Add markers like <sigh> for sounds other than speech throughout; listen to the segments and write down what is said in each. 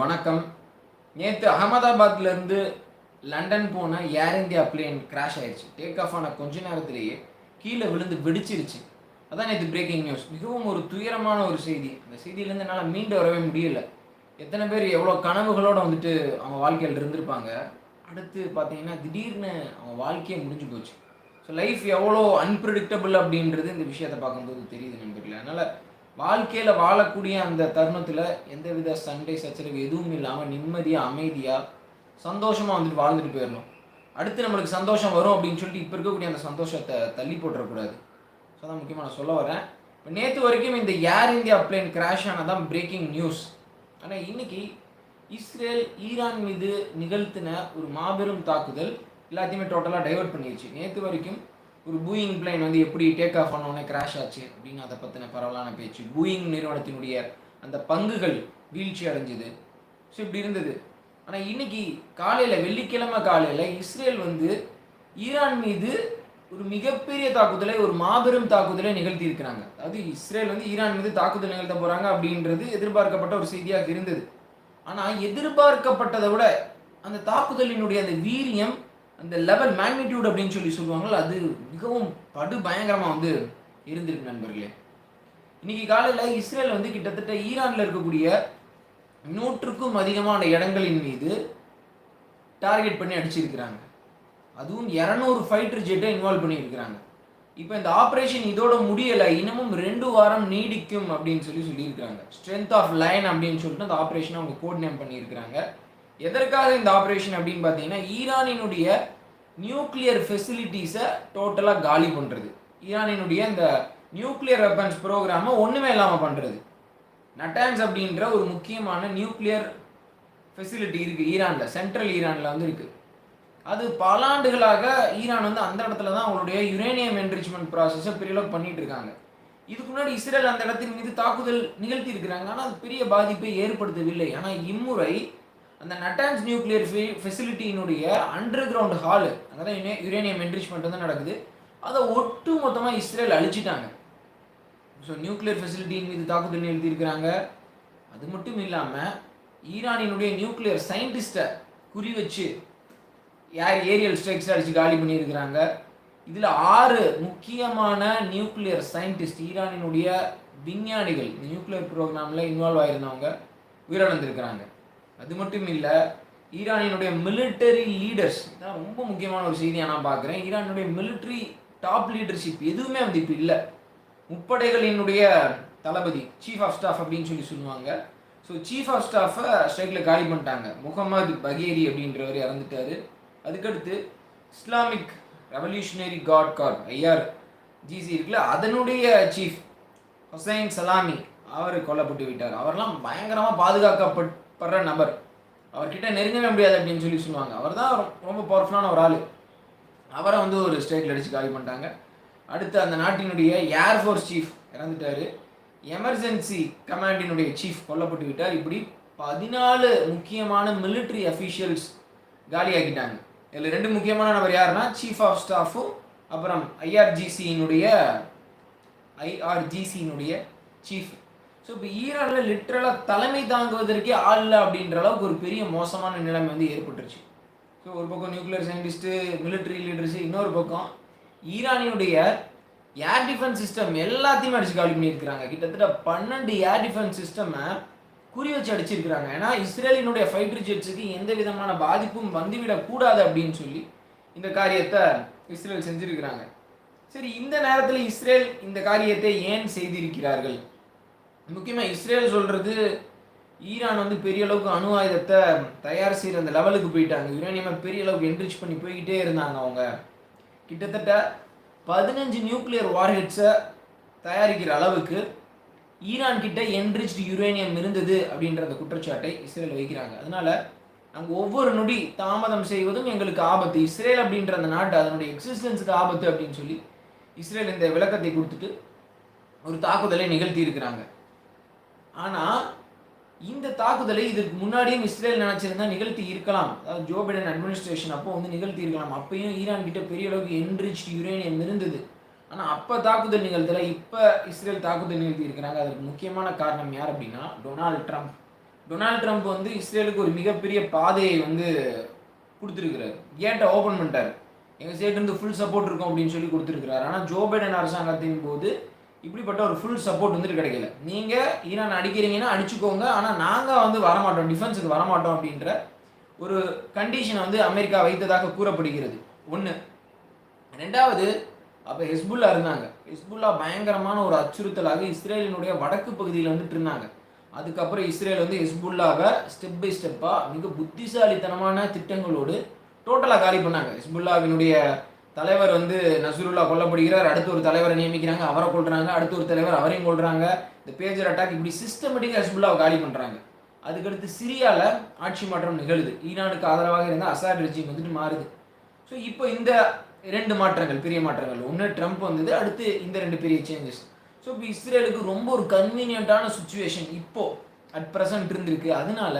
வணக்கம். நேற்று அகமதாபாத்லேருந்து லண்டன் போன ஏர் இந்தியா பிளேன் கிராஷ் ஆயிடுச்சு டேக் ஆஃப் ஆன கொஞ்ச நேரத்திலேயே கீழே விழுந்து வெடிச்சிருச்சு. அதான் நேற்று பிரேக்கிங் நியூஸ் மிகவும் ஒரு துயரமான ஒரு செய்தி. அந்த செய்தியிலேருந்து என்னால் மீண்டு வரவே முடியல. எத்தனை பேர் எவ்வளோ கனவுகளோட வந்துட்டு அவங்க வாழ்க்கையில் இருந்திருப்பாங்க. அடுத்து பார்த்தீங்கன்னா திடீர்னு அவங்க வாழ்க்கையே முடிஞ்சு போச்சு. ஸோ லைஃப் எவ்வளோ அன்பிரடிக்டபிள் அப்படின்றது இந்த விஷயத்தை பார்க்கும்போது தெரியுது நண்பர்களே அதனால் வாழ்க்கையில் வாழக்கூடிய அந்த தருணத்தில் எந்தவித சண்டை சச்சரவு எதுவும் இல்லாமல் நிம்மதியாக அமைதியாக சந்தோஷமாக வந்துட்டு வாழ்ந்துட்டு போயிடணும் அடுத்து நம்மளுக்கு சந்தோஷம் வரும் அப்படின்னு சொல்லிட்டு இப்போ இருக்கக்கூடிய அந்த சந்தோஷத்தை தள்ளி போட்டுறக்கூடாது. ஸோ தான் முக்கியமாக நான் சொல்ல வரேன். இப்போ நேற்று வரைக்கும் இந்த ஏர் இந்தியா பிளேன் கிராஷ் ஆனதான் பிரேக்கிங் நியூஸ் ஆனால் இன்னைக்கு இஸ்ரேல் ஈரான் மீது நிகழ்த்தின ஒரு மாபெரும் தாக்குதல் எல்லாத்தையுமே டோட்டலாக டைவர்ட் பண்ணிடுச்சு நேற்று வரைக்கும் ஒரு பூயிங் பிளைன் வந்து எப்படி டேக் ஆஃப் பண்ணோடனே கிராஷ் ஆச்சு அப்படின்னு அதை பற்றின பரவலான பேச்சு. பூயிங் நிறுவனத்தினுடைய அந்த பங்குகள் வீழ்ச்சி அடைஞ்சது. ஸோ இப்படி இருந்தது. ஆனால் இன்னைக்கு காலையில் வெள்ளிக்கிழமை காலையில் இஸ்ரேல் வந்து ஈரான் மீது ஒரு மிகப்பெரிய தாக்குதலை ஒரு மாபெரும் தாக்குதலை நிகழ்த்தி இருக்கிறாங்க. அதாவது இஸ்ரேல் வந்து ஈரான் மீது தாக்குதல் நிகழ்த்த போகிறாங்க அப்படின்றது எதிர்பார்க்கப்பட்ட ஒரு செய்தியாக இருந்தது. ஆனால் எதிர்பார்க்கப்பட்டதை விட அந்த தாக்குதலினுடைய அந்த வீரியம் அந்த லெவல் மேக்னிடியூட் அப்படின்னு சொல்லி சொல்லுவாங்கள்ல அது மிகவும் படு பயங்கரமாக வந்து இருந்திருக்கு நண்பர்களே. இன்னைக்கு காலையில் இஸ்ரேல் வந்து கிட்டத்தட்ட ஈரானில் இருக்கக்கூடிய நூற்றுக்கும் அதிகமான இடங்களின் மீது டார்கெட் பண்ணி அடிச்சிருக்கிறாங்க. அதுவும் இரநூறு ஃபைட்டர் ஜெட்டை இன்வால்வ் பண்ணியிருக்கிறாங்க. இப்போ இந்த ஆப்ரேஷன் இதோட முடியலை இன்னமும் ரெண்டு வாரம் நீடிக்கும் அப்படின்னு சொல்லி சொல்லியிருக்காங்க ஸ்ட்ரென்த் ஆஃப் லைன் அப்படின்னு சொல்லிட்டு அந்த ஆப்ரேஷனை அவங்க கோட் நேம் பண்ணியிருக்கிறாங்க. எதற்காக இந்த ஆப்ரேஷன் அப்படின்னு பார்த்தீங்கன்னா ஈரானினுடைய நியூக்ளியர் ஃபெசிலிட்டிஸை டோட்டலாக காலி பண்ணுறது ஈரானினுடைய இந்த நியூக்ளியர் வெப்பன்ஸ் ப்ரோக்ராமை ஒன்றுமே இல்லாமல் பண்ணுறது நட்டான்ஸ் அப்படின்ற ஒரு முக்கியமான நியூக்ளியர் ஃபெசிலிட்டி இருக்குது ஈரானில் சென்ட்ரல் ஈரானில் வந்து இருக்குது அது பல ஆண்டுகளாக ஈரான் வந்து அந்த இடத்துல தான் அவங்களுடைய யுரேனியம் என்ரிச்மெண்ட் ப்ராசஸை பெரிய அளவுக்கு பண்ணிட்டு இருக்காங்க. இதுக்கு முன்னாடி இஸ்ரேல் அந்த இடத்தின் மீது தாக்குதல் நிகழ்த்தி இருக்கிறாங்க ஆனால் அது பெரிய பாதிப்பை ஏற்படுத்தவில்லை. ஆனால் இம்முறை அந்த நட்டான்ஸ் நியூக்ளியர் ஃபெசிலிட்டியினுடைய அண்டர் கிரவுண்ட் ஹாலு அங்கே தான் யுரேனியம் என்ரிச்மெண்ட் வந்து நடக்குது. அதை ஒட்டு மொத்தமாக இஸ்ரேல் அழிச்சிட்டாங்க. ஸோ நியூக்ளியர் ஃபெசிலிட்டியின் மீது தாக்குதல் எழுதியிருக்கிறாங்க. அது மட்டும் இல்லாமல் ஈரானினுடைய நியூக்ளியர் சயின்டிஸ்ட்டை குறி வச்சு யார் ஏரியல் ஸ்ட்ரைக்ஸ் அடித்து காலி பண்ணியிருக்கிறாங்க. இதில் ஆறு முக்கியமான நியூக்ளியர் சயின்டிஸ்ட் ஈரானினுடைய விஞ்ஞானிகள் இந்த நியூக்ளியர் ப்ரோக்ராமில் இன்வால்வ் ஆயிருந்தவங்க உயிரிழந்திருக்கிறாங்க. அது மட்டும் இல்லை ஈரானினுடைய மிலிட்டரி லீடர்ஸ் இதான் ரொம்ப முக்கியமான ஒரு செய்தியாக நான் பார்க்குறேன். ஈரானுடைய மிலிட்டரி டாப் லீடர்ஷிப் எதுவுமே வந்து இப்போ இல்லை. முப்படைகளினுடைய தளபதி சீஃப் ஆஃப் ஸ்டாஃப் அப்படின்னு சொல்லி சொல்லுவாங்க. ஸோ சீஃப் ஆஃப் ஸ்டாஃபை ஸ்ட்ரைக்கில் காலி பண்ணிட்டாங்க. முகமது பகேரி அப்படின்றவர் இறந்துட்டார். அதுக்கடுத்து Islamic Revolutionary Guard Corps IR GC இருக்குல்ல அதனுடைய சீஃப் ஹுசைன் சலாமி அவர் கொல்லப்பட்டு விட்டார். அவர்லாம் பயங்கரமாக படுற நபர். அவர்கிட்ட நெருங்கவே முடியாது அப்படின்னு சொல்லி சொல்லுவாங்க. அவர் தான் ரொம்ப பவர்ஃபுல்லான ஒரு ஆள். அவரை வந்து ஒரு ஸ்ட்ரைக்கில் அடித்து காலி பண்ணிட்டாங்க. அடுத்து அந்த நாட்டினுடைய ஏர்ஃபோர்ஸ் சீஃப் இறந்துட்டார். எமர்ஜென்சி கமாண்டினுடைய சீஃப் கொல்லப்பட்டு விட்டார். இப்படி பதினாலு முக்கியமான மிலிட்ரி அஃபீஷியல்ஸ் காலியாக்கிட்டாங்க. இதில் ரெண்டு முக்கியமான நபர் யாருன்னா சீஃப் ஆஃப் ஸ்டாஃபும் அப்புறம் ஐஆர்ஜிசியினுடைய ஐஆர்ஜிசியினுடைய சீஃப் ஸோ இப்போ ஈரானில் லிட்ரலாக தலைமை தாங்குவதற்கே ஆள் இல்லை அப்படின்ற அளவுக்கு ஒரு பெரிய மோசமான நிலைமை வந்து ஏற்பட்டுருச்சு. ஸோ ஒரு பக்கம் நியூக்ளியர் சயின்டிஸ்ட்டு மிலிட்ரி லீடர்ஸு இன்னொரு பக்கம் ஈரானினுடைய ஏர் டிஃபென்ஸ் சிஸ்டம் எல்லாத்தையுமே அடிச்சு காலி பண்ணியிருக்கிறாங்க. கிட்டத்தட்ட பன்னெண்டு ஏர் டிஃபென்ஸ் சிஸ்டமை குறி வச்சு அடிச்சிருக்கிறாங்க. ஏன்னா இஸ்ரேலினுடைய ஃபைட்டர் ஜெட்ஸுக்கு எந்த விதமான பாதிப்பும் வந்துவிடக்கூடாது அப்படின்னு சொல்லி இந்த காரியத்தை இஸ்ரேல் செஞ்சுருக்கிறாங்க. சரி இந்த நேரத்தில் இஸ்ரேல் இந்த காரியத்தை ஏன் செய்திருக்கிறார்கள்? முக்கியமாக இஸ்ரேல் சொல்கிறது ஈரான் வந்து பெரிய அளவுக்கு அணு ஆயுதத்தை தயார் செய்கிற அந்த லெவலுக்கு போயிட்டாங்க. யுரேனியமை பெரிய அளவுக்கு என்ரிச் பண்ணி போய்கிட்டே இருந்தாங்க அவங்க. கிட்டத்தட்ட பதினஞ்சு நியூக்ளியர் வார்ஹெட்ஸை தயாரிக்கிற அளவுக்கு ஈரான் கிட்ட என்ரிச்டு யுரேனியம் இருந்தது அப்படின்ற அந்த குற்றச்சாட்டை இஸ்ரேல் வைக்கிறாங்க. அதனால அங்கே ஒவ்வொரு நொடி தாமதம் செய்வதும் எங்களுக்கு ஆபத்து. இஸ்ரேல் அப்படின்ற அந்த நாட்டு அதனுடைய எக்ஸிஸ்டன்ஸுக்கு ஆபத்து அப்படின்னு சொல்லி இஸ்ரேல் இந்த விளக்கத்தை கொடுத்துட்டு ஒரு தாக்குதலை நிகழ்த்தி இருக்கிறாங்க ஆனால் இந்த தாக்குதலை இதுக்கு முன்னாடியும் இஸ்ரேல் நினைச்சிருந்தா நிகழ்த்தி இருக்கலாம். அதாவது ஜோ பைடன் அட்மினிஸ்ட்ரேஷன் அப்போ வந்து நிகழ்த்தி இருக்கலாம். அப்பயும் ஈரான் கிட்ட பெரிய அளவுக்கு என்ரிச் யுரேனியம் இருந்தது. ஆனால் அப்போ தாக்குதல் நிகழ்த்தல இப்போ இஸ்ரேல் தாக்குதல் நிகழ்த்தி இருக்கிறாங்க. அதற்கு முக்கியமான காரணம் யார் அப்படின்னா டொனால்ட் ட்ரம்ப். டொனால்ட் ட்ரம்ப் வந்து இஸ்ரேலுக்கு ஒரு மிகப்பெரிய பாதையை வந்து கொடுத்துருக்கிறாரு. கேட்டை ஓப்பன் பண்ணிட்டார். எங்கள் சைட்லேருந்து ஃபுல் சப்போர்ட் இருக்கும் அப்படின்னு சொல்லி கொடுத்துருக்கிறாரு. ஆனால் ஜோ பைடன் அரசாங்கத்தின் போது இப்படிப்பட்ட ஒரு ஃபுல் சப்போர்ட் வந்துட்டு கிடைக்கல. நீங்கள் ஈரான் அடிக்கிறீங்கன்னா அடிச்சுக்கோங்க. ஆனால் நாங்கள் வந்து வரமாட்டோம் டிஃபென்ஸுக்கு வரமாட்டோம் அப்படின்ற ஒரு கண்டிஷனை வந்து அமெரிக்கா வைத்ததாக கூறப்படுகிறது. ஒன்று ரெண்டாவது அப்போ ஹெஸ்புல்லா இருந்தாங்க. ஹெஸ்புல்லா பயங்கரமான ஒரு அச்சுறுத்தலாக இஸ்ரேலினுடைய வடக்கு பகுதியில் வந்துட்டு இருந்தாங்க. அதுக்கப்புறம் இஸ்ரேல் வந்து ஹெஸ்புல்லாவை ஸ்டெப் பை ஸ்டெப்பாக மிக புத்திசாலித்தனமான திட்டங்களோடு டோட்டலாக காலி பண்ணாங்க. ஹெஸ்புல்லாவினுடைய தலைவர் வந்து நசருல்லா கொல்லப்படுகிறார். அடுத்து ஒரு தலைவரை நியமிக்கிறாங்க. அவரை கொள்றாங்க அடுத்து ஒரு தலைவர் அவரையும் கொள்றாங்க இந்த பேஜர் அட்டாக் இப்படி சிஸ்டமேட்டிக்காக ஹஸ்புல்லாவை காலி பண்ணுறாங்க அதுக்கடுத்து சிரியாவில் ஆட்சி மாற்றம் நிகழுது. ஈரானுக்கு ஆதரவாக இருந்த அசாட் ரெஜிம் வந்துட்டு மாறுது. ஸோ இப்போ இந்த ரெண்டு மாற்றங்கள் பெரிய மாற்றங்கள். ஒன்று ட்ரம்ப் வந்தது அடுத்து இந்த ரெண்டு பெரிய சேஞ்சஸ் ஸோ இப்போ இஸ்ரேலுக்கு ரொம்ப ஒரு கன்வீனியண்ட்டான சுச்சுவேஷன் இப்போது அட் ப்ரெசன்ட் இருந்திருக்கு. அதனால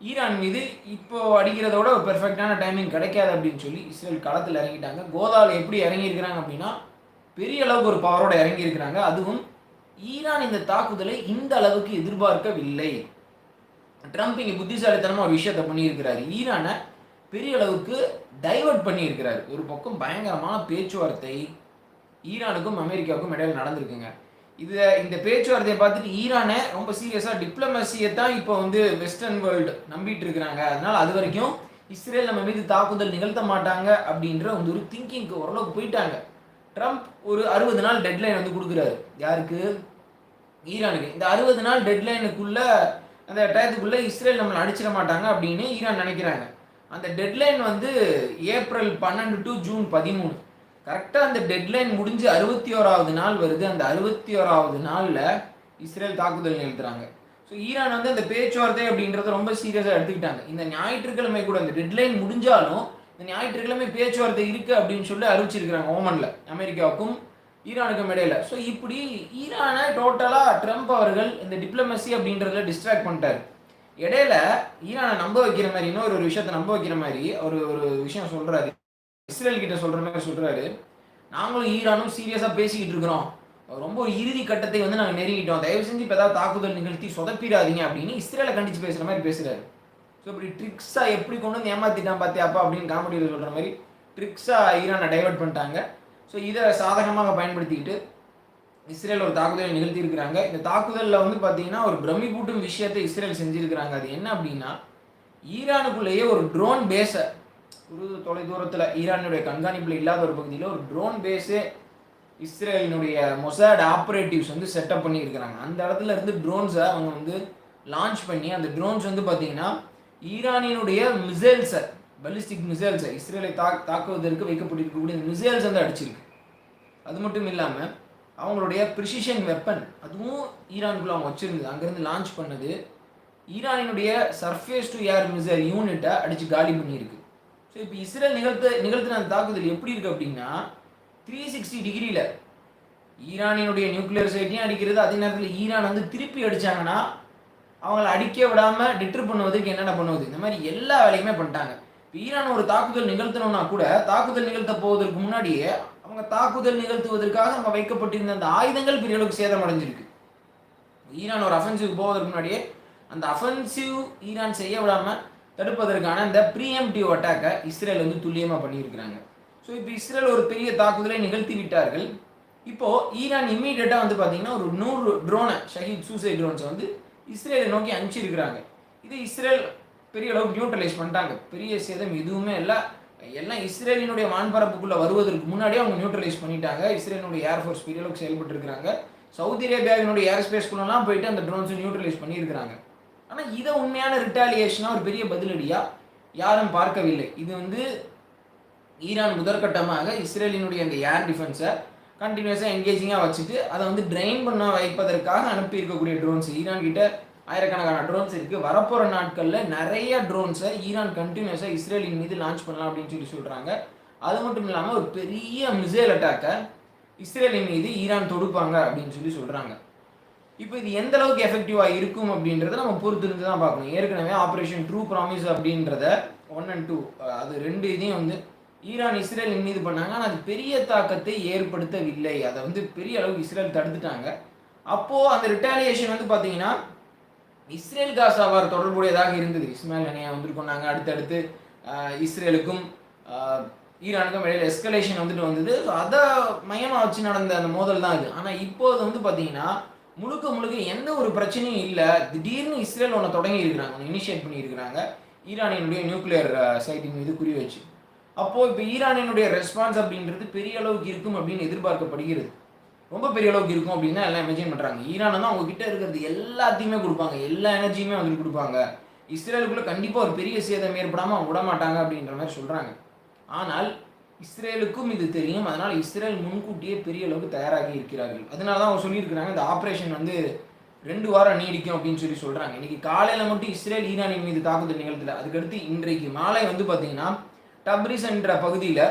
ஈரான் மீது இப்போ அடிக்கிறதோட ஒரு பெர்ஃபெக்டான டைமிங் கிடைக்காது அப்படின்னு சொல்லி இஸ்ரேல் களத்தில் இறங்கிட்டாங்க. கோதாவில் எப்படி இறங்கியிருக்கிறாங்க அப்படின்னா பெரிய அளவுக்கு ஒரு பவரோட இறங்கியிருக்கிறாங்க. அதுவும் ஈரான் இந்த தாக்குதலை இந்த அளவுக்கு எதிர்பார்க்கவில்லை. ட்ரம்ப் இங்கே புத்திசாலித்தனமாக ஒரு விஷயத்த பண்ணியிருக்கிறாரு. ஈரானை பெரிய அளவுக்கு டைவர்ட் பண்ணியிருக்கிறார். ஒரு பக்கம் பயங்கரமான பேச்சுவார்த்தை ஈரானுக்கும் அமெரிக்காவுக்கும் இடையில் நடந்திருக்குங்க. இது இந்த பேச்சுவார்த்தையை பார்த்துட்டு ஈரானை ரொம்ப சீரியஸாக டிப்ளமசியை தான் இப்போ வந்து வெஸ்டர்ன் வேர்ல்டு நம்பிட்டு இருக்கிறாங்க. அதனால அது வரைக்கும் இஸ்ரேல் நம்ம மீது தாக்குதல் நிகழ்த்த மாட்டாங்க அப்படின்ற வந்து ஒரு திங்கிங்க்கு ஓரளவுக்கு போயிட்டாங்க. ட்ரம்ப் ஒரு அறுபது நாள் டெட்லைன் வந்து கொடுக்குறாரு. யாருக்கு? ஈரானுக்கு. இந்த அறுபது நாள் டெட்லைனுக்குள்ள அந்த டயத்துக்குள்ள இஸ்ரேல் நம்மளை அடிச்சிட மாட்டாங்க அப்படின்னு ஈரான் நினைக்கிறாங்க. அந்த டெட்லைன் வந்து ஏப்ரல் பன்னெண்டு டு ஜூன் பதிமூணு. கரெக்டாக அந்த டெட்லைன் முடிஞ்சு அறுபத்தி ஓராவது நாள் வருது. அந்த அறுபத்தி ஓராவது நாளில் இஸ்ரேல் தாக்குதல் நிகழ்த்துறாங்க. ஸோ ஈரான் வந்து அந்த பேச்சுவார்த்தை அப்படின்றத ரொம்ப சீரியஸாக எடுத்துக்கிட்டாங்க. இந்த ஞாயிற்றுக்கிழமை கூட அந்த டெட்லைன் முடிஞ்சாலும் இந்த ஞாயிற்றுக்கிழமை பேச்சுவார்த்தை இருக்குது அப்படின்னு சொல்லி அறிவிச்சிருக்கிறாங்க ஓமனில் அமெரிக்காவுக்கும் ஈரானுக்கும் இடையில. ஸோ இப்படி ஈரானை டோட்டலாக ட்ரம்ப் அவர்கள் இந்த டிப்ளமசி அப்படின்றதுல டிஸ்ட்ராக்ட் பண்ணிட்டார். இடையில ஈரானை நம்ப வைக்கிற மாதிரி இன்னொரு ஒரு விஷயத்தை நம்ப வைக்கிற மாதிரி ஒரு ஒரு விஷயம் சொல்கிறாரு இஸ்ரேல் கிட்ட சொல்ற மாதிரி சொல்றாரு. நாங்களும் ஈரானும் சீரியஸா பேசிக்கிட்டு இருக்கிறோம். ரொம்ப ஒரு இறுதி கட்டத்தை வந்து நாங்கள் நெருங்கிட்டோம். தயவு செஞ்சு இப்போ ஏதாவது தாக்குதல் நிகழ்த்தி சொதப்பிடாதீங்க அப்படின்னு இஸ்ரேலை கண்டிச்சு பேசுற மாதிரி பேசுறாரு. ஸோ இப்படி ட்ரிக்ஸா எப்படி கொண்டு வந்து ஏமாத்திட்டான் பார்த்தியாப்பா அப்படின்னு காமெடியில் சொல்ற மாதிரி ட்ரிக்ஸா ஈரானை டைவெர்ட் பண்ணிட்டாங்க. ஸோ இதை சாதகமாக பயன்படுத்திக்கிட்டு இஸ்ரேல் ஒரு தாக்குதலை நிகழ்த்தியிருக்கிறாங்க இந்த தாக்குதலில் வந்து பார்த்தீங்கன்னா ஒரு பிரமிப்பூட்டும் விஷயத்தை இஸ்ரேல் செஞ்சுருக்கிறாங்க. அது என்ன அப்படின்னா ஈரானுக்குள்ளேயே ஒரு ட்ரோன் பேஸை ஒரு தொலை தூரத்தில் ஈரானுடைய கண்காணிப்பில் இல்லாத ஒரு பகுதியில் ஒரு ட்ரோன் பேஸே இஸ்ரேலினுடைய மொசாட் ஆப்ரேட்டிவ்ஸ் வந்து செட்டப் பண்ணியிருக்கிறாங்க. அந்த இடத்துல இருந்து ட்ரோன்ஸை அவங்க வந்து லான்ச் பண்ணி அந்த ட்ரோன்ஸ் வந்து பார்த்தீங்கன்னா ஈரானினுடைய மிசைல்ஸை பலிஸ்டிக் மிசைல்ஸை இஸ்ரேலை தா தாக்குவதற்கு வைக்கப்பட்டிருக்கக்கூடிய மிசைல்ஸ் வந்து அடிச்சிருக்கு. அது மட்டும் இல்லாமல் அவங்களுடைய ப்ரிசிஷன் வெப்பன் அதுவும் ஈரானுக்குள்ள அவங்க வச்சிருந்தது. அங்கேருந்து லான்ச் பண்ணது ஈரானினுடைய சர்ஃபேஸ் டு ஏர் மிசைல் யூனிட்டை அடித்து காலி பண்ணியிருக்கு. ஸோ இப்போ இஸ்ரேல் நிகழ்த்த நிகழ்த்தின அந்த தாக்குதல் எப்படி இருக்கு அப்படின்னா த்ரீ சிக்ஸ்டி டிகிரியில் ஈரானினுடைய நியூக்ளியர் சைட்டையும் அடிக்கிறது அதே நேரத்தில் ஈரான் வந்து திருப்பி அடிச்சாங்கன்னா அவங்கள அடிக்க விடாமல் டிட்டர் பண்ணுவதுக்கு என்னென்ன பண்ணுவது? இந்த மாதிரி எல்லா வேலையுமே பண்ணிட்டாங்க. இப்போ ஈரான் ஒரு தாக்குதல் நிகழ்த்தணும்னா கூட தாக்குதல் நிகழ்த்த போவதற்கு முன்னாடியே அவங்க தாக்குதல் நிகழ்த்துவதற்காக நம்ம வைக்கப்பட்டிருந்த அந்த ஆயுதங்கள் பெரிய அளவுக்கு சேதம் அடைஞ்சிருக்கு. ஈரான் ஒரு அஃபென்சிவ் போவதற்கு முன்னாடியே அந்த அஃபென்சிவ் ஈரான் செய்ய விடாமல் தடுப்பதற்கான இந்த ப்ரீஎம்டிவ் அட்டாக்கை இஸ்ரேல் வந்து துல்லியமாக பண்ணியிருக்கிறாங்க. ஸோ இப்போ இஸ்ரேல் ஒரு பெரிய தாக்குதலை நிகழ்த்தி விட்டார்கள். இப்போது ஈரான் இம்மீடியட்டாக வந்து பார்த்தீங்கன்னா ஒரு நூறு ட்ரோனை ஷஹீத் சூசைட் ட்ரோன்ஸை வந்து இஸ்ரேலை நோக்கி அனுப்பிச்சிருக்கிறாங்க. இது இஸ்ரேல் பெரிய அளவுக்கு நியூட்ரலைஸ் பண்ணிட்டாங்க. பெரிய சேதம் எதுவுமே இல்லை. எல்லாம் இஸ்ரேலினுடைய வான்பரப்புக்குள்ளே வருவதற்கு முன்னாடியே அவங்க நியூட்ரலைஸ் பண்ணிட்டாங்க. இஸ்ரேலினுடைய ஏர்ஃபோர்ஸ் பெரிய அளவுக்கு செயல்பட்டு இருக்கிறாங்க சவுதி அரேபியாவினுடைய ஏர் ஸ்பேஸ்குள்ளெல்லாம் போயிட்டு அந்த ட்ரோன்ஸை நியூட்ரலைஸ் பண்ணியிருக்கிறாங்க. ஆனால் இதை உண்மையான ரிட்டாலியேஷனாக ஒரு பெரிய பதிலடியாக யாரும் பார்க்கவில்லை. இது வந்து ஈரான் முதற்கட்டமாக இஸ்ரேலினுடைய அந்த ஏர் டிஃபென்ஸை கண்டினியூஸாக என்கேஜிங்காக வச்சுட்டு அதை வந்து ட்ரைன் பண்ண வைப்பதற்காக அனுப்பியிருக்கக்கூடிய ட்ரோன்ஸ் ஈரான் கிட்ட ஆயிரக்கணக்கான ட்ரோன்ஸ் இருக்குது வரப்போகிற நாட்களில் நிறைய ட்ரோன்ஸை ஈரான் கண்டினியூஸாக இஸ்ரேலின் மீது லான்ச் பண்ணலாம் அப்படின்னு சொல்லி சொல்கிறாங்க அது மட்டும் இல்லாமல் ஒரு பெரிய மிசைல் அட்டாக்கை இஸ்ரேலின் மீது ஈரான் தொடுப்பாங்க அப்படின்னு சொல்லி சொல்கிறாங்க இப்போ இது எந்த அளவுக்கு எஃபெக்டிவாக இருக்கும் அப்படின்றத நம்ம பொறுத்து இருந்து தான் பார்க்கணும். ஏற்கனவே ஆப்ரேஷன் ட்ரூ ப்ராமிஸ் அப்படின்றத ஒன் அண்ட் டூ அது ரெண்டு இதையும் வந்து ஈரான் இஸ்ரேல் மீது பண்ணாங்க. ஆனால் அது பெரிய தாக்கத்தை ஏற்படுத்தவில்லை. அதை வந்து பெரிய அளவுக்கு இஸ்ரேல் தடுத்துட்டாங்க. அப்போது அந்த ரிட்டாலியேஷன் வந்து பார்த்தீங்கன்னா இஸ்ரேல் காசாவார் தொடர்புடையதாக இருந்தது. இஸ்மாயில் அணியா வந்திருக்கோம் அடுத்தடுத்து இஸ்ரேலுக்கும் ஈரானுக்கும் இடையில எஸ்கலேஷன் வந்துட்டு வந்தது. அதை மையமாக வச்சு நடந்த அந்த மோதல் தான் இது. ஆனால் இப்போது வந்து பார்த்தீங்கன்னா முழுக்க முழுக்க எந்த ஒரு பிரச்சனையும் இல்லை. திடீர்னு இஸ்ரேல் ஒன்று தொடங்கி இருக்கிறாங்க. இனிஷியேட் பண்ணியிருக்கிறாங்க ஈரானியனுடைய நியூக்ளியர் சைட்டின் uh, மீது குறி வச்சு. அப்போது இப்போ ஈரானியனுடைய ரெஸ்பான்ஸ் அப்படின்றது பெரிய அளவுக்கு இருக்கும் அப்படின்னு எதிர்பார்க்கப்படுகிறது. ரொம்ப பெரிய அளவுக்கு இருக்கும் அப்படின்னு எல்லாம் இமேஜின் பண்ணுறாங்க ஈரான் தான் அவங்க கிட்ட இருக்கிறது எல்லாத்தையுமே கொடுப்பாங்க. எல்லா எனர்ஜியுமே வந்துட்டு கொடுப்பாங்க. இஸ்ரேலுக்குள்ளே கண்டிப்பாக ஒரு பெரிய சேதம் ஏற்படாமல் விட மாட்டாங்க அப்படின்ற மாதிரி சொல்கிறாங்க ஆனால் இஸ்ரேலுக்கும் இது தெரியும். அதனால் இஸ்ரேல் முன்கூட்டியே பெரிய அளவுக்கு தயாராகி இருக்கிறார்கள். அதனால தான் அவங்க சொல்லியிருக்கிறாங்க இந்த ஆப்ரேஷன் வந்து ரெண்டு வாரம் நீடிக்கும் அப்படின்னு சொல்லி சொல்கிறாங்க இன்னைக்கு காலையில் மட்டும் இஸ்ரேல் ஈரானின் மீது தாக்குதல் நிகழ்த்தல. அதுக்கடுத்து இன்றைக்கு மாலை வந்து பார்த்தீங்கன்னா டப்ரிஸ் என்ற பகுதியில்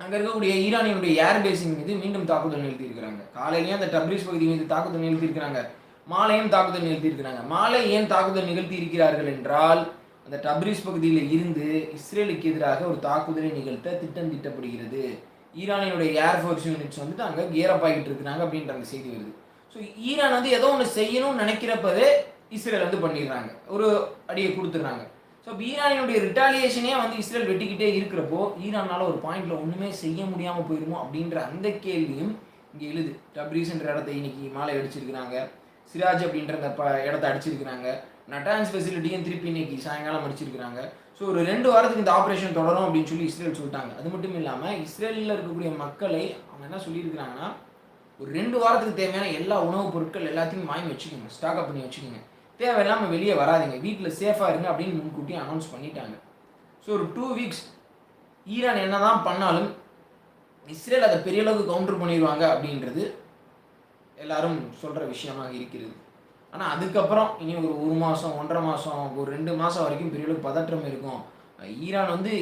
அங்கே இருக்கக்கூடிய ஈரானியனுடைய ஏர் பேசின் மீது மீண்டும் தாக்குதல் நிறுத்தியிருக்கிறாங்க காலையிலேயும் அந்த டப்ரிஸ் பகுதி மீது தாக்குதல் நிறுத்தியிருக்கிறாங்க மாலையும் தாக்குதல் நிறுத்தியிருக்கிறாங்க மாலை ஏன் தாக்குதல் நிகழ்த்தி இருக்கிறார்கள் என்றால் அந்த டப்ரிஸ் பகுதியில் இருந்து இஸ்ரேலுக்கு எதிராக ஒரு தாக்குதலை நிகழ்த்த திட்டம் திட்டப்படுகிறது. ஈரானியனுடைய ஏர்ஃபோர்ஸ் யூனிட்ஸ் வந்துட்டு அங்கே கியரப் இருக்கிறாங்க அப்படின்ற அந்த செய்தி வருது. ஸோ ஈரான் வந்து ஏதோ ஒன்று செய்யணும்னு நினைக்கிறப்பவே இஸ்ரேல் வந்து பண்ணிடுறாங்க. ஒரு அடியை கொடுத்துட்றாங்க. ஸோ ஈரானினுடைய ரிட்டாலியேஷனே வந்து இஸ்ரேல் வெட்டிக்கிட்டே இருக்கிறப்போ ஈரானால் ஒரு பாயிண்ட்ல ஒன்றுமே செய்ய முடியாமல் போயிருமோ அப்படின்ற அந்த கேள்வியும் இங்கே எழுது. டப்ரீஸ்ன்ற இடத்த இன்னைக்கு மாலை அடிச்சிருக்கிறாங்க. சிராஜ் அப்படின்ற அந்த ப இடத்த அடிச்சிருக்கிறாங்க. நட்டான்ஸ் ஃபெசிலிட்டியும் திருப்பி இன்னைக்கு சாயங்காலம் முடிச்சிருக்கிறாங்க. ஸோ ஒரு ரெண்டு வாரத்துக்கு இந்த ஆப்ரேஷன் தொடரும் அப்படின்னு சொல்லி இஸ்ரேல் சொல்லிட்டாங்க. அது மட்டும் இல்லாமல் இஸ்ரேலில் இருக்கக்கூடிய மக்களை அவங்க என்ன சொல்லியிருக்கிறாங்கன்னா ஒரு ரெண்டு வாரத்துக்கு தேவையான எல்லா உணவுப் பொருட்கள் எல்லாத்தையும் வாங்கி வச்சுக்கோங்க ஸ்டாக்அப் பண்ணி வச்சுக்கோங்க. தேவையில்லாமல் வெளியே வராதிங்க வீட்டில் சேஃபாக இருங்க அப்படின்னு முன்கூட்டி அனௌன்ஸ் பண்ணிட்டாங்க. ஸோ ஒரு டூ வீக்ஸ் ஈரான் என்ன தான் பண்ணாலும் இஸ்ரேல் அதை பெரிய அளவுக்கு கவுண்டர் பண்ணிடுவாங்க அப்படின்றது எல்லாரும் சொல்கிற விஷயமாக இருக்கிறது. ஆனால் அதுக்கப்புறம் இனி ஒரு ஒரு மாதம் ஒன்றரை மாதம் ஒரு ரெண்டு மாதம் வரைக்கும் பெரிய அளவுக்கு பதற்றம் இருக்கும். ஈரான் வந்து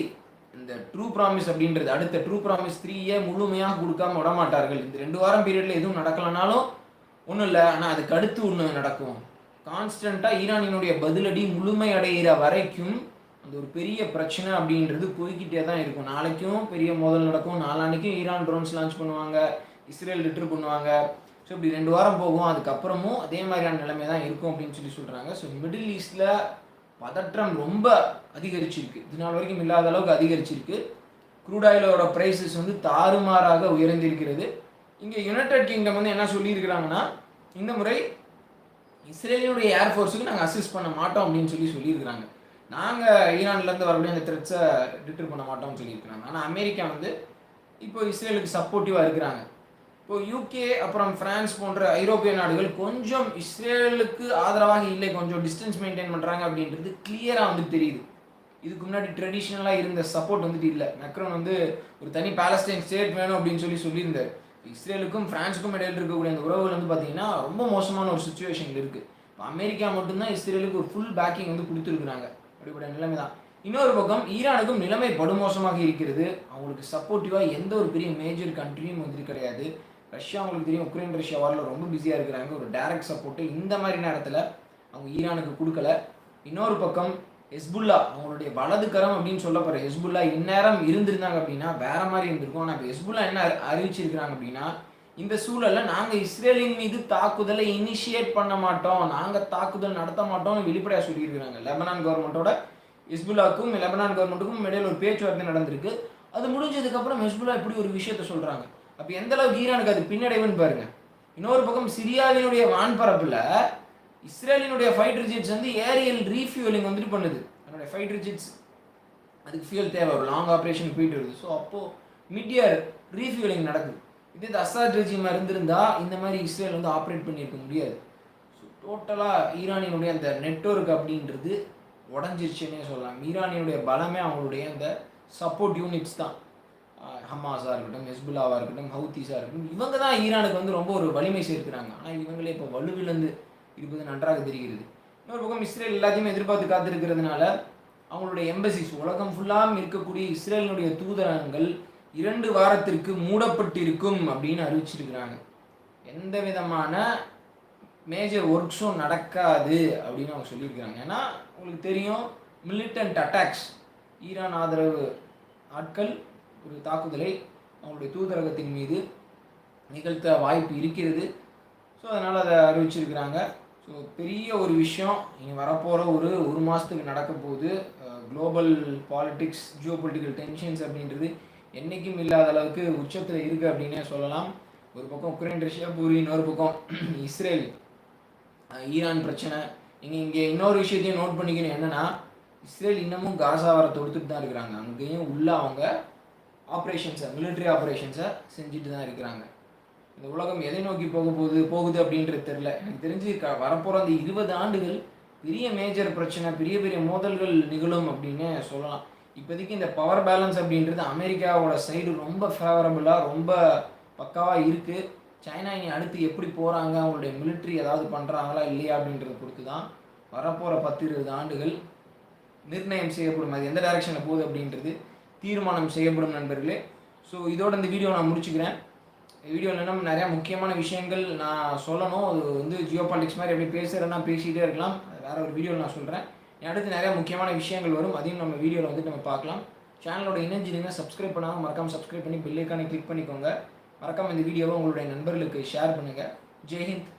இந்த ட்ரூ ப்ராமிஸ் அப்படின்றது அடுத்த ட்ரூ ப்ராமிஸ் த்ரீயே முழுமையாக கொடுக்காம விட மாட்டார்கள் இந்த ரெண்டு வாரம் பீரியடில் எதுவும் நடக்கலைனாலும் ஒன்றும் இல்லை. ஆனால் அதுக்கு அடுத்து ஒன்று நடக்கும். கான்ஸ்டண்ட்டாக ஈரானினுடைய பதிலடி முழுமை அடைகிற வரைக்கும் அந்த ஒரு பெரிய பிரச்சனை அப்படின்றது போய்கிட்டே தான் இருக்கும். நாளைக்கும் பெரிய மோதல் நடக்கும். நாளான்னைக்கும் ஈரான் ட்ரோன்ஸ் லான்ச் பண்ணுவாங்க. இஸ்ரேல் ரிட்டர் பண்ணுவாங்க. ஸோ இப்படி ரெண்டு வாரம் போகும். அதுக்கப்புறமும் அதே மாதிரியான நிலைமை தான் இருக்கும் அப்படின்னு சொல்லி சொல்கிறாங்க ஸோ மிடில் ஈஸ்டில் பதற்றம் ரொம்ப அதிகரிச்சிருக்கு. இது நாள் வரைக்கும் இல்லாத அளவுக்கு அதிகரிச்சிருக்கு. க்ரூட் ஆயிலோட ப்ரைஸஸ் வந்து தாறுமாறாக உயர்ந்திருக்கிறது. இங்கே யுனைடெட் கிங்டம் வந்து என்ன சொல்லியிருக்கிறாங்கன்னா இந்த முறை இஸ்ரேலினுடைய ஏர்ஃபோர்ஸுக்கு நாங்கள் அசிஸ்ட் பண்ண மாட்டோம் அப்படின்னு சொல்லி சொல்லியிருக்கிறாங்க. நாங்கள் ஈரான்லேருந்து வரக்கூடிய அந்த த்ரெட்ஸை டிட்டர் பண்ண மாட்டோம்னு சொல்லியிருக்கிறாங்க. ஆனால் அமெரிக்கா வந்து இப்போ இஸ்ரேலுக்கு சப்போர்ட்டிவாக இருக்கிறாங்க. இப்போ யூகே அப்புறம் பிரான்ஸ் போன்ற ஐரோப்பிய நாடுகள் கொஞ்சம் இஸ்ரேலுக்கு ஆதரவாக இல்லை கொஞ்சம் டிஸ்டன்ஸ் மெயின்டைன் பண்ணுறாங்க அப்படின்றது கிளியராக வந்து தெரியுது. இதுக்கு முன்னாடி ட்ரெடிஷ்னலாக இருந்த சப்போர்ட் வந்துட்டு இல்லை. மெக்ரோன் வந்து ஒரு தனி பாலஸ்டைன் ஸ்டேட் வேணும் அப்படின்னு சொல்லி சொல்லியிருந்தார். இஸ்ரேலுக்கும் பிரான்ஸுக்கும் இடையில இருக்கக்கூடிய அந்த உறவுகள் வந்து பார்த்தீங்கன்னா ரொம்ப மோசமான ஒரு சுச்சுவேஷன் இருக்குது இப்போ அமெரிக்கா மட்டும்தான் இஸ்ரேலுக்கு ஒரு ஃபுல் பேக்கிங் வந்து கொடுத்துருக்குறாங்க. அப்படிப்பட்ட நிலைமை தான். இன்னொரு பக்கம் ஈரானுக்கும் நிலைமை படுமோசமாக இருக்கிறது. அவங்களுக்கு சப்போர்ட்டிவாக எந்த ஒரு பெரிய மேஜர் கண்ட்ரியும் வந்துட்டு கிடையாது. ரஷ்யா அவங்களுக்கு தெரியும் உக்ரைன் ரஷ்யா வாரில் ரொம்ப பிஸியாக இருக்கிறாங்க. ஒரு டைரக்ட் சப்போர்ட்டு இந்த மாதிரி நேரத்தில் அவங்க ஈரானுக்கு கொடுக்கல. இன்னொரு பக்கம் ஹெஸ்புல்லா அவங்களுடைய வலதுக்கரம் அப்படின்னு சொல்லப்படுற ஹெஸ்புல்லா இந்நேரம் இருந்திருந்தாங்க அப்படின்னா வேற மாதிரி இருந்திருக்கும். ஆனால் இப்போ ஹெஸ்புல்லா என்ன அறிவிச்சிருக்கிறாங்க அப்படின்னா இந்த சூழலில் நாங்கள் இஸ்ரேலின் மீது தாக்குதலை இனிஷியேட் பண்ண மாட்டோம். நாங்கள் தாக்குதல் நடத்த மாட்டோம்னு வெளிப்படையாக சொல்லியிருக்கிறாங்க. லெபனான் கவர்மெண்ட்டோட ஹெஸ்புல்லாக்கும் லெபனான் கவர்மெண்ட்டுக்கும் இடையில ஒரு பேச்சுவார்த்தை நடந்திருக்கு. அது முடிஞ்சதுக்கப்புறம் ஹெஸ்புல்லா இப்படி ஒரு விஷயத்த சொல்கிறாங்க அப்போ எந்த அளவுக்கு ஈரானுக்கு அது பின்னடைவுன்னு பாருங்க. இன்னொரு பக்கம் சிரியாவினுடைய வான்பரப்பில் இஸ்ரேலினுடைய ஃபைட்டர் ஜெட்ஸ் வந்து ஏரியல் ரீஃபியூலிங் வந்துட்டு பண்ணுது. அதனுடைய ஃபைட்டர் ஜெட்ஸ் அதுக்கு ஃபியூல் தேவை ஒரு லாங் ஆப்ரேஷன் போயிட்டு வருது. ஸோ அப்போது மிட்டியர் ரீஃபியூலிங் நடக்குது. இதே இது அசாத் ரெஜிமாக இருந்திருந்தால் இந்த மாதிரி இஸ்ரேல் வந்து ஆப்ரேட் பண்ணியிருக்க முடியாது. ஸோ டோட்டலாக ஈரானியனுடைய அந்த நெட்வொர்க் அப்படின்றது உடஞ்சிருச்சுன்னே சொல்லலாம். ஈரானியனுடைய பலமே அவங்களுடைய அந்த சப்போர்ட் யூனிட்ஸ் தான். ஹமாஸாக இருக்கட்டும் ஹெஸ்புல்லாவாக இருக்கட்டும் ஹவுத்தீஸாக இருக்கட்டும் இவங்க தான் ஈரானுக்கு வந்து ரொம்ப ஒரு வலிமை சேர்க்கிறாங்க. ஆனால் இவங்களே இப்போ வலுவிழந்து இருப்பது நன்றாக தெரிகிறது. இன்னொரு பக்கம் இஸ்ரேல் எல்லாத்தையுமே எதிர்பார்த்து காத்திருக்கிறதுனால அவங்களுடைய எம்பசிஸ் உலகம் ஃபுல்லாக இருக்கக்கூடிய இஸ்ரேலினுடைய தூதரகங்கள் இரண்டு வாரத்திற்கு மூடப்பட்டிருக்கும் அப்படின்னு அறிவிச்சிருக்கிறாங்க. எந்த விதமான மேஜர் ஒர்க்ஸும் நடக்காது அப்படின்னு அவங்க சொல்லியிருக்கிறாங்க. ஏன்னா உங்களுக்கு தெரியும் மிலிட்டன்ட் அட்டாக்ஸ் ஈரான் ஆதரவு ஆட்கள் ஒரு தாக்குதலை அவங்களுடைய தூதரகத்தின் மீது நிகழ்த்த வாய்ப்பு இருக்கிறது. ஸோ அதனால் அதை அறிவிச்சிருக்கிறாங்க. ஸோ பெரிய ஒரு விஷயம் இனி வரப்போகிற ஒரு ஒரு மாதத்துக்கு நடக்க போகுது. Global politics geo political tensions அப்படின்றது என்றைக்கும் இல்லாத அளவுக்கு உச்சத்தில் இருக்குது அப்படின்னே சொல்லலாம். ஒரு பக்கம் உக்ரைன் ரஷ்யா பூரி இன்னொரு பக்கம் <clears throat> இஸ்ரேல் ஈரான் பிரச்சனை. நீங்கள் இங்கே இன்னொரு விஷயத்தையும் நோட் பண்ணிக்கணும். என்னென்னா இஸ்ரேல் இன்னமும் காசா தொடுத்துட்டு தான் இருக்கிறாங்க. அங்கேயும் உள்ள அவங்க ஆப்ரேஷன்ஸை மிலிட்ரி ஆப்ரேஷன்ஸை செஞ்சுட்டு தான் இருக்கிறாங்க. இந்த உலகம் எதை நோக்கி போக போகுது போகுது அப்படின்றது தெரில எனக்கு தெரிஞ்சு க வரப்போகிற அந்த இருபது ஆண்டுகள் பெரிய மேஜர் பிரச்சனை பெரிய பெரிய மோதல்கள் நிகழும் அப்படின்னு சொல்லலாம். இப்போதைக்கு இந்த பவர் பேலன்ஸ் அப்படின்றது அமெரிக்காவோட சைடு ரொம்ப ஃபேவரபுளாக ரொம்ப பக்காவாக இருக்குது சைனா இனி அடுத்து எப்படி போகிறாங்க அவங்களுடைய மிலிட்ரி ஏதாவது பண்ணுறாங்களா இல்லையா அப்படின்றத பொறுத்து தான் வரப்போகிற பத்து இருபது ஆண்டுகள் நிர்ணயம் செய்யப்படும். அது எந்த டைரக்ஷனில் போகுது அப்படின்றது தீர்மானம் செய்யப்படும் நண்பர்களே. ஸோ இதோட இந்த வீடியோ நான் முடிச்சுக்கிறேன். வீடியோவில் இன்னும் நிறையா முக்கியமான விஷயங்கள் நான் சொல்லணும். அது வந்து ஜியோ பாலிட்டிக்ஸ் மாதிரி எப்படி பேசுகிறேன்னா பேசிகிட்டே இருக்கலாம். வேறு ஒரு வீடியோவில் நான் சொல்கிறேன் அடுத்து நிறையா முக்கியமான விஷயங்கள் வரும். அதையும் நம்ம வீடியோவில் வந்து நம்ம பார்க்கலாம். சேனலோட இணைஞ்சிருங்க சப்ஸ்கிரைப் பண்ணாமல் மறக்காமல் சப்ஸ்கிரைப் பண்ணி பெல்லைக்கானே கிளிக் பண்ணிக்கோங்க. மறக்காமல் இந்த வீடியோவை உங்களுடைய நண்பர்களுக்கு ஷேர் பண்ணுங்கள் ஜெய்ஹிந்த்